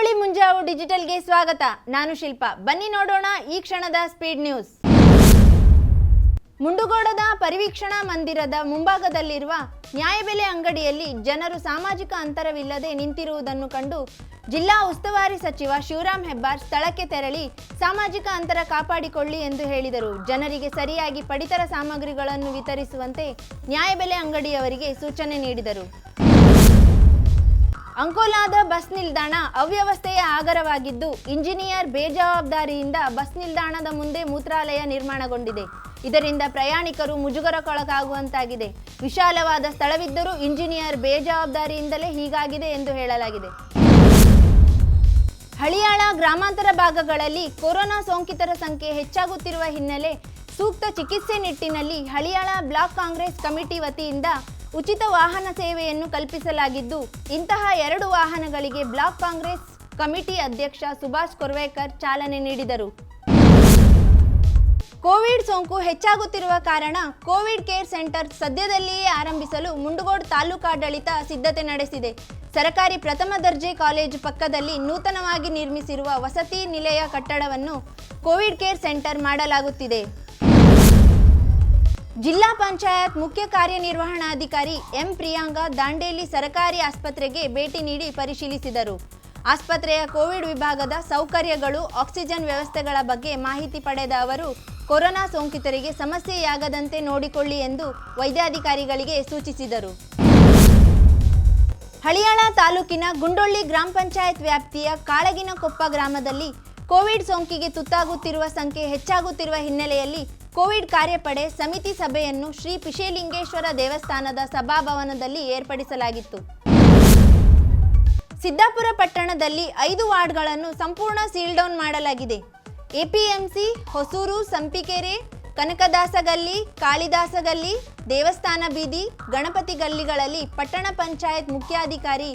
ಕರಾವಳಿ ಮುಂಜಾವು ಡಿಜಿಟಲ್ಗೆ ಸ್ವಾಗತ. ನಾನು ಶಿಲ್ಪ. ಬನ್ನಿ ನೋಡೋಣ ಈ ಕ್ಷಣದ ಸ್ಪೀಡ್ ನ್ಯೂಸ್. ಮುಂಡುಗೋಡದ ಪರಿವೀಕ್ಷಣಾ ಮಂದಿರದ ಮುಂಭಾಗದಲ್ಲಿರುವ ನ್ಯಾಯಬೆಲೆ ಅಂಗಡಿಯಲ್ಲಿ ಜನರು ಸಾಮಾಜಿಕ ಅಂತರವಿಲ್ಲದೆ ನಿಂತಿರುವುದನ್ನು ಕಂಡು ಜಿಲ್ಲಾ ಉಸ್ತುವಾರಿ ಸಚಿವ ಶಿವರಾಮ್ ಹೆಬ್ಬಾರ್ ಸ್ಥಳಕ್ಕೆ ತೆರಳಿ ಸಾಮಾಜಿಕ ಅಂತರ ಕಾಪಾಡಿಕೊಳ್ಳಿ ಎಂದು ಹೇಳಿದರು. ಜನರಿಗೆ ಸರಿಯಾಗಿ ಪಡಿತರ ಸಾಮಗ್ರಿಗಳನ್ನು ವಿತರಿಸುವಂತೆ ನ್ಯಾಯಬೆಲೆ ಅಂಗಡಿಯವರಿಗೆ ಸೂಚನೆ ನೀಡಿದರು. ಅಂಕೋಲಾದ ಬಸ್ ನಿಲ್ದಾಣ ಅವ್ಯವಸ್ಥೆಯ ಆಗರವಾಗಿದ್ದು, ಇಂಜಿನಿಯರ್ ಬೇಜವಾಬ್ದಾರಿಯಿಂದ ಬಸ್ ನಿಲ್ದಾಣದ ಮುಂದೆ ಮೂತ್ರಾಲಯ ನಿರ್ಮಾಣಗೊಂಡಿದೆ. ಇದರಿಂದ ಪ್ರಯಾಣಿಕರು ಮುಜುಗರಕ್ಕೊಳಗಾಗುವಂತಾಗಿದೆ. ವಿಶಾಲವಾದ ಸ್ಥಳವಿದ್ದರೂ ಇಂಜಿನಿಯರ್ ಬೇಜವಾಬ್ದಾರಿಯಿಂದಲೇ ಹೀಗಾಗಿದೆ ಎಂದು ಹೇಳಲಾಗಿದೆ. ಹಳಿಯಾಳ ಗ್ರಾಮಾಂತರ ಭಾಗಗಳಲ್ಲಿ ಕೊರೋನಾ ಸೋಂಕಿತರ ಸಂಖ್ಯೆ ಹೆಚ್ಚಾಗುತ್ತಿರುವ ಹಿನ್ನೆಲೆ ಸೂಕ್ತ ಚಿಕಿತ್ಸೆ ನಿಟ್ಟಿನಲ್ಲಿ ಹಳಿಯಾಳ ಬ್ಲಾಕ್ ಕಾಂಗ್ರೆಸ್ ಕಮಿಟಿ ವತಿಯಿಂದ ಉಚಿತ ವಾಹನ ಸೇವೆಯನ್ನು ಕಲ್ಪಿಸಲಾಗಿದ್ದು, ಇಂತಹ ಎರಡು ವಾಹನಗಳಿಗೆ ಬ್ಲಾಕ್ ಕಾಂಗ್ರೆಸ್ ಕಮಿಟಿ ಅಧ್ಯಕ್ಷ ಸುಭಾಷ್ ಕೊರ್ವೇಕರ್ ಚಾಲನೆ ನೀಡಿದರು. ಕೋವಿಡ್ ಸೋಂಕು ಹೆಚ್ಚಾಗುತ್ತಿರುವ ಕಾರಣ ಕೋವಿಡ್ ಕೇರ್ ಸೆಂಟರ್ ಸದ್ಯದಲ್ಲಿಯೇ ಆರಂಭಿಸಲು ಮುಂಡಗೋಡ್ ತಾಲೂಕಾಡಳಿತ ಸಿದ್ಧತೆ ನಡೆಸಿದೆ. ಸರಕಾರಿ ಪ್ರಥಮ ದರ್ಜೆ ಕಾಲೇಜು ಪಕ್ಕದಲ್ಲಿ ನೂತನವಾಗಿ ನಿರ್ಮಿಸಿರುವ ವಸತಿ ನಿಲಯ ಕಟ್ಟಡವನ್ನು ಕೋವಿಡ್ ಕೇರ್ ಸೆಂಟರ್ ಮಾಡಲಾಗುತ್ತಿದೆ. ಜಿಲ್ಲಾ ಪಂಚಾಯತ್ ಮುಖ್ಯ ಕಾರ್ಯನಿರ್ವಹಣಾಧಿಕಾರಿ ಎಂ ಪ್ರಿಯಾಂಕಾ ದಾಂಡೇಲಿ ಸರಕಾರಿ ಆಸ್ಪತ್ರೆಗೆ ಭೇಟಿ ನೀಡಿ ಪರಿಶೀಲಿಸಿದರು. ಆಸ್ಪತ್ರೆಯ ಕೋವಿಡ್ ವಿಭಾಗದ ಸೌಕರ್ಯಗಳು, ಆಕ್ಸಿಜನ್ ವ್ಯವಸ್ಥೆಗಳ ಬಗ್ಗೆ ಮಾಹಿತಿ ಪಡೆದ ಅವರು, ಕೊರೋನಾ ಸೋಂಕಿತರಿಗೆ ಸಮಸ್ಯೆಯಾಗದಂತೆ ನೋಡಿಕೊಳ್ಳಿ ಎಂದು ವೈದ್ಯಾಧಿಕಾರಿಗಳಿಗೆ ಸೂಚಿಸಿದರು. ಹಳಿಯಾಳ ತಾಲೂಕಿನ ಗುಂಡೊಳ್ಳಿ ಗ್ರಾಮ ಪಂಚಾಯತ್ ವ್ಯಾಪ್ತಿಯ ಕಾಳಗಿನಕೊಪ್ಪ ಗ್ರಾಮದಲ್ಲಿ ಕೋವಿಡ್ ಸೋಂಕಿಗೆ ತುತ್ತಾಗುತ್ತಿರುವ ಸಂಖ್ಯೆ ಹೆಚ್ಚಾಗುತ್ತಿರುವ ಹಿನ್ನೆಲೆಯಲ್ಲಿ ಕೋವಿಡ್ ಕಾರ್ಯಪಡೆ ಸಮಿತಿ ಸಭೆಯನ್ನು ಶ್ರೀ ಪಿಶೇಲಿಂಗೇಶ್ವರ ದೇವಸ್ಥಾನದ ಸಭಾಭವನದಲ್ಲಿ ಏರ್ಪಡಿಸಲಾಗಿತ್ತು. ಸಿದ್ದಾಪುರ ಪಟ್ಟಣದಲ್ಲಿ ಐದು ವಾರ್ಡ್ಗಳನ್ನು ಸಂಪೂರ್ಣ ಸೀಲ್ಡೌನ್ ಮಾಡಲಾಗಿದೆ. ಎಪಿಎಂಸಿ, ಹೊಸೂರು, ಸಂಪಿಕೆರೆ, ಕನಕದಾಸಗಲ್ಲಿ, ಕಾಳಿದಾಸಗಲ್ಲಿ, ದೇವಸ್ಥಾನ ಬೀದಿ, ಗಣಪತಿ ಗಲ್ಲಿಗಳಲ್ಲಿ ಪಟ್ಟಣ ಪಂಚಾಯತ್ ಮುಖ್ಯಾಧಿಕಾರಿ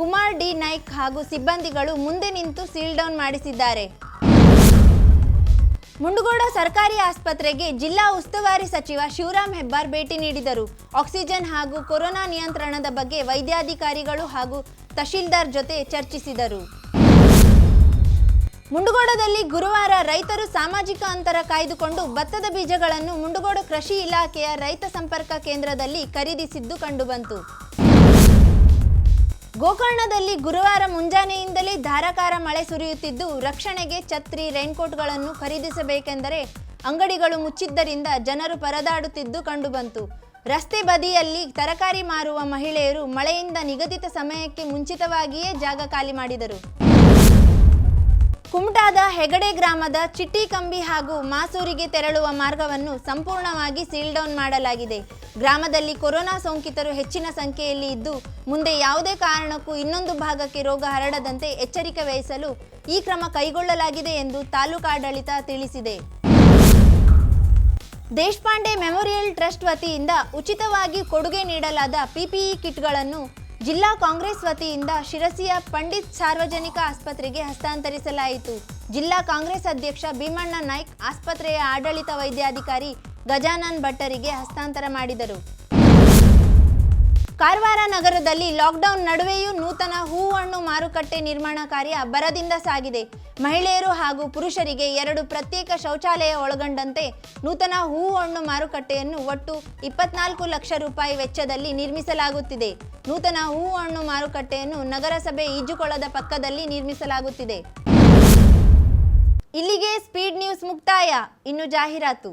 ಕುಮಾರ್ ಡಿ ನಾಯ್ಕ್ ಹಾಗೂ ಸಿಬ್ಬಂದಿಗಳು ಮುಂದೆ ನಿಂತು ಸೀಲ್ಡೌನ್ ಮಾಡಿಸಿದ್ದಾರೆ. ಮುಂಡಗೋಡ ಸರ್ಕಾರಿ ಆಸ್ಪತ್ರೆಗೆ ಜಿಲ್ಲಾ ಉಸ್ತುವಾರಿ ಸಚಿವ ಶಿವರಾಮ್ ಹೆಬ್ಬಾರ್ ಭೇಟಿ ನೀಡಿದರು. ಆಕ್ಸಿಜನ್ ಹಾಗೂ ಕೊರೋನಾ ನಿಯಂತ್ರಣದ ಬಗ್ಗೆ ವೈದ್ಯಾಧಿಕಾರಿಗಳು ಹಾಗೂ ತಹಶೀಲ್ದಾರ್ ಜೊತೆ ಚರ್ಚಿಸಿದರು. ಮುಂಡಗೋಡದಲ್ಲಿ ಗುರುವಾರ ರೈತರು ಸಾಮಾಜಿಕ ಅಂತರ ಕಾಯ್ದುಕೊಂಡು ಭತ್ತದ ಬೀಜಗಳನ್ನು ಮುಂಡಗೋಡ ಕೃಷಿ ಇಲಾಖೆಯ ರೈತ ಸಂಪರ್ಕ ಕೇಂದ್ರದಲ್ಲಿ ಖರೀದಿಸಿದ್ದು ಕಂಡುಬಂತು. ಗೋಕರ್ಣದಲ್ಲಿ ಗುರುವಾರ ಮುಂಜಾನೆಯಿಂದಲೇ ಧಾರಾಕಾರ ಮಳೆ ಸುರಿಯುತ್ತಿದ್ದು, ರಕ್ಷಣೆಗೆ ಛತ್ರಿ, ರೈನ್ಕೋಟ್ಗಳನ್ನು ಖರೀದಿಸಬೇಕೆಂದರೆ ಅಂಗಡಿಗಳು ಮುಚ್ಚಿದ್ದರಿಂದ ಜನರು ಪರದಾಡುತ್ತಿದ್ದು ಕಂಡುಬಂತು. ರಸ್ತೆ ಬದಿಯಲ್ಲಿ ತರಕಾರಿ ಮಾರುವ ಮಹಿಳೆಯರು ಮಳೆಯಿಂದ ನಿಗದಿತ ಸಮಯಕ್ಕೆ ಮುಂಚಿತವಾಗಿಯೇ ಜಾಗ ಖಾಲಿ ಮಾಡಿದರು. ಕುಮಟಾದ ಹೆಗಡೆ ಗ್ರಾಮದ ಚಿಟ್ಟಿ ಕಂಬಿ ಹಾಗೂ ಮಾಸೂರಿಗೆ ತೆರಳುವ ಮಾರ್ಗವನ್ನು ಸಂಪೂರ್ಣವಾಗಿ ಸೀಲ್ ಡೌನ್ ಮಾಡಲಾಗಿದೆ. ಗ್ರಾಮದಲ್ಲಿ ಕೊರೋನಾ ಸೋಂಕಿತರು ಹೆಚ್ಚಿನ ಸಂಖ್ಯೆಯಲ್ಲಿ ಇದ್ದು, ಮುಂದೆ ಯಾವುದೇ ಕಾರಣಕ್ಕೂ ಇನ್ನೊಂದು ಭಾಗಕ್ಕೆ ರೋಗ ಹರಡದಂತೆ ಎಚ್ಚರಿಕೆ ವಹಿಸಲು ಈ ಕ್ರಮ ಕೈಗೊಳ್ಳಲಾಗಿದೆ ಎಂದು ತಾಲೂಕಾಡಳಿತ ತಿಳಿಸಿದೆ. ದೇಶಪಾಂಡೆ ಮೆಮೋರಿಯಲ್ ಟ್ರಸ್ಟ್ ವತಿಯಿಂದ ಉಚಿತವಾಗಿ ಕೊಡುಗೆ ನೀಡಲಾದ ಪಿಪಿಇ ಕಿಟ್ಗಳನ್ನು ಜಿಲ್ಲಾ ಕಾಂಗ್ರೆಸ್ ವತಿಯಿಂದ ಶಿರಸಿಯ ಪಂಡಿತ್ ಸಾರ್ವಜನಿಕ ಆಸ್ಪತ್ರೆಗೆ ಹಸ್ತಾಂತರಿಸಲಾಯಿತು. ಜಿಲ್ಲಾ ಕಾಂಗ್ರೆಸ್ ಅಧ್ಯಕ್ಷ ಭೀಮಣ್ಣ ನಾಯ್ಕ್ ಆಸ್ಪತ್ರೆಯ ಆಡಳಿತ ವೈದ್ಯಾಧಿಕಾರಿ ಗಜಾನನ್ ಭಟ್ಟರಿಗೆ ಹಸ್ತಾಂತರ ಮಾಡಿದರು. ಕಾರವಾರ ನಗರದಲ್ಲಿ ಲಾಕ್ಡೌನ್ ನಡುವೆಯೂ ನೂತನ ಹೂಹಣ್ಣು ಮಾರುಕಟ್ಟೆ ನಿರ್ಮಾಣ ಕಾರ್ಯ ಬರದಿಂದ ಸಾಗಿದೆ. ಮಹಿಳೆಯರು ಹಾಗೂ ಪುರುಷರಿಗೆ ಎರಡು ಪ್ರತ್ಯೇಕ ಶೌಚಾಲಯ ಒಳಗೊಂಡಂತೆ ನೂತನ ಹೂಹಣ್ಣು ಮಾರುಕಟ್ಟೆಯನ್ನು ಒಟ್ಟು ಇಪ್ಪತ್ನಾಲ್ಕು ಲಕ್ಷ ರೂಪಾಯಿ ವೆಚ್ಚದಲ್ಲಿ ನಿರ್ಮಿಸಲಾಗುತ್ತಿದೆ. ನೂತನ ಹೂಹಣ್ಣು ಮಾರುಕಟ್ಟೆಯನ್ನು ನಗರಸಭೆ ಈಜುಕೊಳದ ಪಕ್ಕದಲ್ಲಿ ನಿರ್ಮಿಸಲಾಗುತ್ತಿದೆ. ಇಲ್ಲಿಗೆ ಸ್ಪೀಡ್ ನ್ಯೂಸ್ ಮುಕ್ತಾಯ. ಇನ್ನು ಜಾಹೀರಾತು.